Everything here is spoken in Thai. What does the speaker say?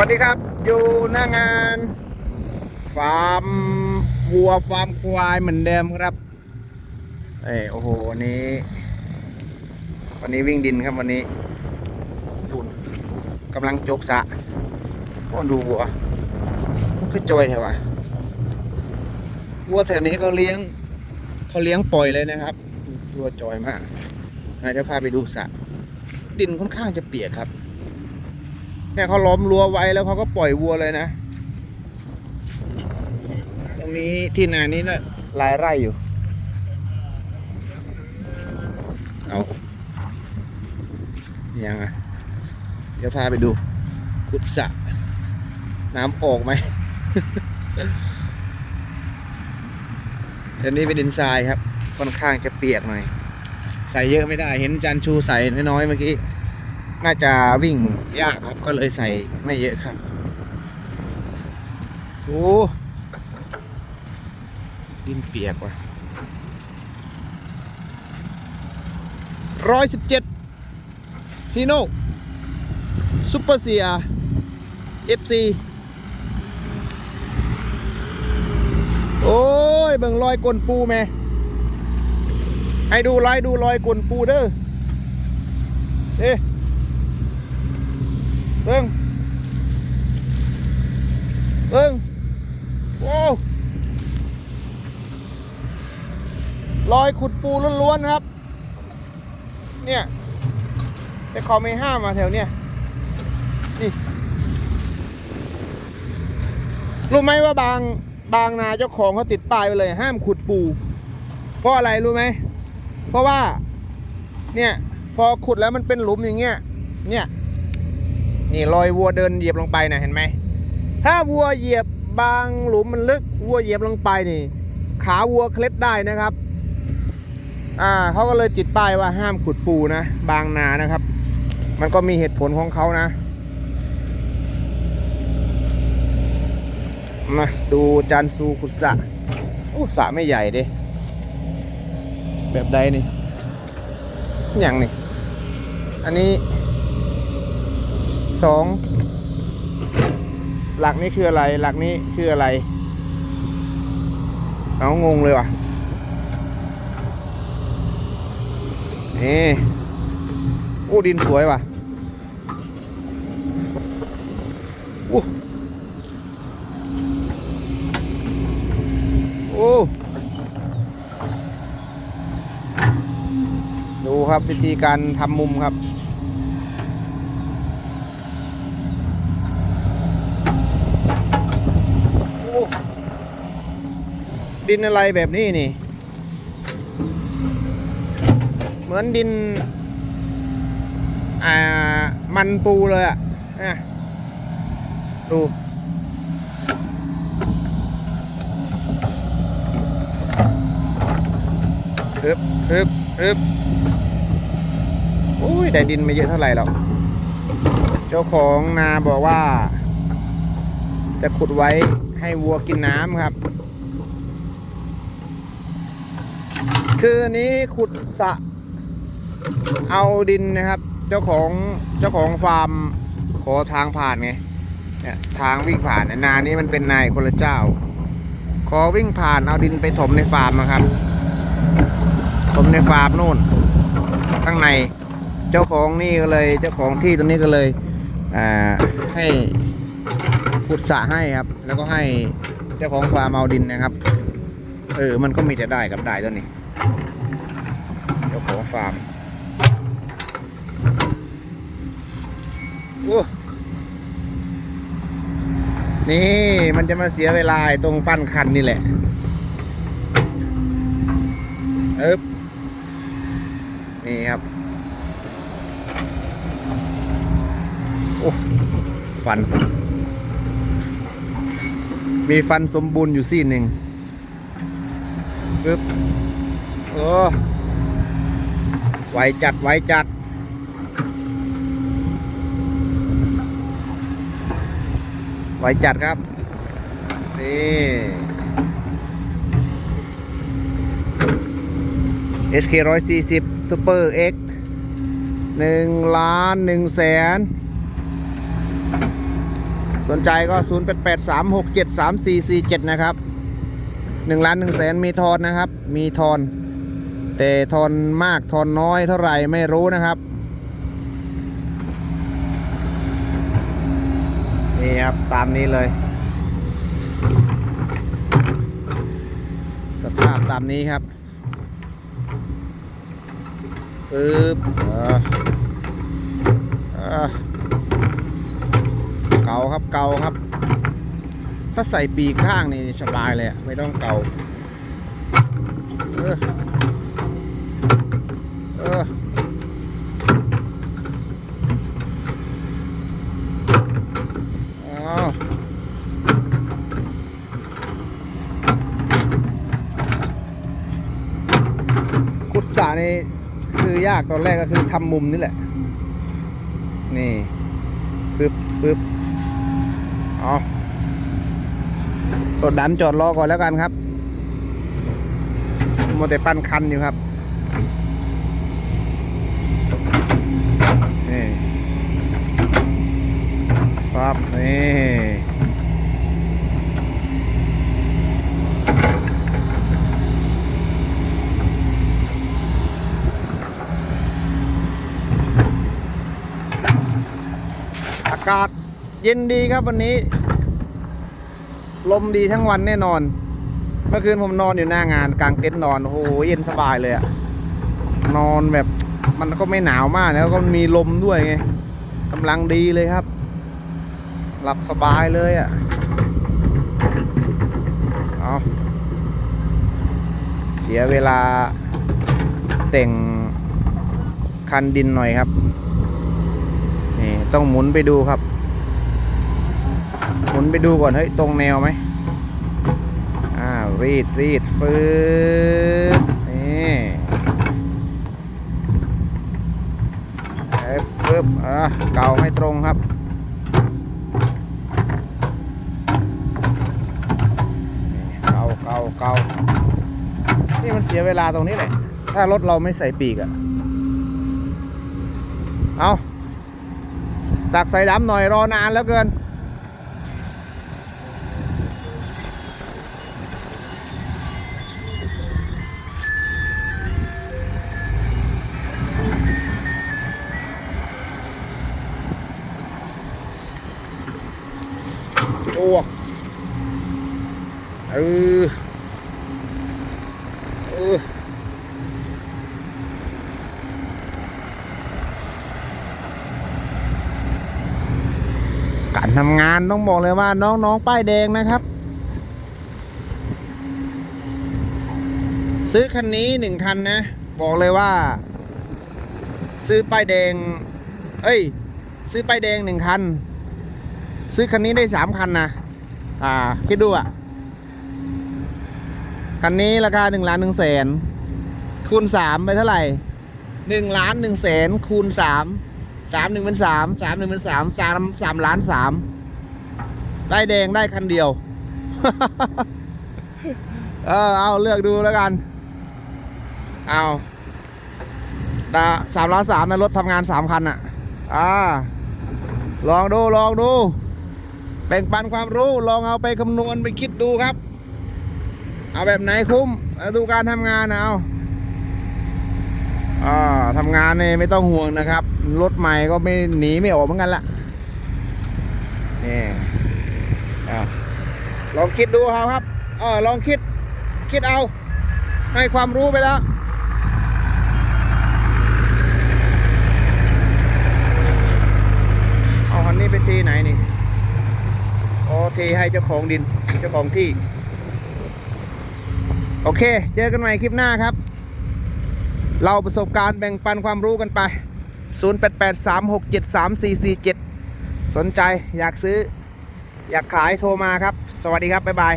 วัสดีครับ อยู่หน้างานฟาร์มวัวฟาร์มควายเหมือนเดิมครับ เอ้ยโอ้โหวันนี้ วันนี้วิ่งดินครับวันนี้ปุ่นกำลังจกสะโอ้ดูวัวมันคือจอยแถวะวัวแถวนี้เขาเลี้ยงเขาเลี้ยงปล่อยเลยนะครับ ตัวจอยมากเดี๋ยวพาไปดูสะดินค่อนข้างจะเปียกครับ แค่เขาล้อมรั้วไว้แล้วเขาก็ปล่อยวัวเลยนะ ตรงนี้ที่นานี้นะหลายไร่อยู่ เอายังอะ เดี๋ยวพาไปดูขุดสระน้ำออกไหมเดี๋ยวนี้เป็นดินทรายครับ ค่อนข้างจะเปียกหน่อย ใส่เยอะไม่ได้ เห็นจันชูใส่น้อยๆเมื่อกี้ น่าจะวิ่งยากครับก็เลยใส่ไม่เยอะครับโอ้ดินเปียกว่ะร้อยสิบเจ็ดฮีโน่ซุปเปอร์เซียเอฟซีโอ้ยเบิ่งรอยกลนปูแม่ให้ดูรอยดูรอยกลนปูเด้อเอ๊ะ เบิ้งเบิ้งโอ้รอยขุดปูล้วนๆครับ เนี่ยแต่ขาไม่ห้ามมาแถวเนี้ยนี่รู้ไหมว่าบางบางนาเจ้าของเขาติดป้ายไว้เลยห้ามขุดปู เพราะอะไรรู้ไหม เพราะว่า เนี่ย พอขุดแล้วมันเป็นหลุมอย่างเงี้ย เนี่ย นี่รอยวัวเดินเหยียบลงไปนะเห็นไหม ถ้าวัวเหยียบบางหลุมมันลึกวัวเหยียบลงไปนี่ ขาวัวเคล็ดได้นะครับ อ่าเขาก็เลยติดป้ายว่าห้ามขุดปูนะ บางนานะครับ มันก็มีเหตุผลของเขานะมาดูจานซูขุดสะโอ้สะไม่ใหญ่ด้แบบใดนี่อย่างนี่อันนี้ สองหลักนี้คืออะไร หลักนี้คืออะไร เอางงเลยว่ะ นี่โอ้ดินสวยว่ะโอ้โอ้ดูครับวิธีการทำมุมครับ โอ้ ดินอะไรแบบนี้นี่ เหมือนดิน อ่า มันปูเลยอะ่ะนะดูฮึบฮึบฮึบโอ้ย ได้ดินไม่เยอะเท่าไหร่หรอก เจ้าของนาบอกว่า จะขุดไว้ให้วัวกินน้ำครับ คืออันนี้ขุดสะเอาดินนะครับ เจ้าของเจ้าของฟาร์มขอทางผ่านไงเนี่ยทางวิ่งผ่านนานี้มันเป็นนายคนละเจ้า ขอวิ่งผ่านเอาดินไปถมในฟาร์มนะครับ ถมในฟาร์มนู่น ข้างในเจ้าของนี่ก็เลย เจ้าของที่ตรงนี้ก็เลยให้ขุดสระให้ครับ แล้วก็ให้เจ้าของฟาร์มเอาดินนะครับ เออ มันก็มีแต่ได้กับได้ตัวนี้ เจ้าของฟาร์มโอ้นี่มันจะมาเสียเวลาตรงปั้นคันนี่แหละเอ๊บนี่ครับ โอ้ฟัน มีฟันสมบูรณ์อยู่ซี่หนึ่งปึ๊บ เออไวจัดไวจัด ไวจัดครับ นี่ SK 140 Super X หนึ่งล้านหนึ่งแสนสนใจก็ 0883673447 นะครับ1ล้าน1แสนมีทอนนะครับ มีทอน แต่ทอนมากทอนน้อยเท่าไหร่ไม่รู้นะครับนี่ครับตามนี้เลย สภาพตามนี้ครับปึ๊บเออเออเกาครับเก่าครับ ถ้าใส่ปีกข้างนี่สบายเลยไม่ต้องเก่าเอออเอาขุดสระนี่คือ ยากตอนแรกก็คือทำมุมนี่แหละ นี่ปึ๊บปึ๊บเอารถดำจอดรอก่อนแล้วกันครับโมเตปั้นคันอยู่ครับนี่ปั๊บนี่อากาศ เย็นดีครับวันนี้ ลมดีทั้งวันแน่นอน เมื่อคืนผมนอนอยู่หน้างานกลางเต็นท์นอนโอ้โหเย็นสบายเลยอะนอนแบบมันก็ไม่หนาวมากแล้วก็มีลมด้วยไงกำลังดีเลยครับ หลับสบายเลยอะเอาเสียเวลาแต่งคันดินหน่อยครับ นี่ต้องหมุนไปดูครับ มุนไปดูก่อนเฮ้ยตรงแนวไหมอ้ารีดรีดฟืดนี่เอ๊ะฟืบอะเก่าให้ตรงครับเก่าเก่าเก่านี่มันเสียเวลาตรงนี้แหละ ถ้ารถเราไม่ใส่ปีกอะเอาตักใส่ดำหน่อยรอนานแล้วเกิน เออเออการทำงานต้องบอกเลยว่าน้องๆป้ายแดงนะครับ ซื้อคันนี้หนึ่งคันนะ บอกเลยว่า ซื้อป้ายแดง เอ้ย ซื้อป้ายแดงหนึ่งคัน ซื้อคันนี้ได้สามคันนะ อ่า คิดดูอะ คันนี้ราคาหนึ่งล้านหนึ่งแสนคูณสามไปเท่าไหร่หนึ่งล้านหนึ่งแสนคูณสามสามหนึ่งเป็นสามสามหนึ่งเป็นสามสามสามล้านสามได้แดงได้คันเดียว เออเอาเลือกดูแล้วกัน เอาดาสามล้านสามในรถทำงานสามคันอะ อ่า ลองดู ลองดู แบ่งปันความรู้ ลองเอาไปคำนวณไปคิดดูครับ เอาแบบไหนคุ้มเอาดูการทำงานเอาอ่าทำงานนี่ไม่ต้องห่วงนะครับ รถใหม่ก็ไม่หนีไม่ออกเหมือนกันละนี่อ่าลองคิดดูเอาครับเออลองคิดคิดเอา ให้ความรู้ไปแล้วเอาคันนี้ไปทีไหนนี่โอเทให้เจ้าของดินเจ้าของที่ โอเค เจอกันใหม่คลิปหน้าครับ เราประสบการณ์แบ่งปันความรู้กันไป 0883673447 สนใจอยากซื้อ อยากขายโทรมาครับ สวัสดีครับ บ๊ายบาย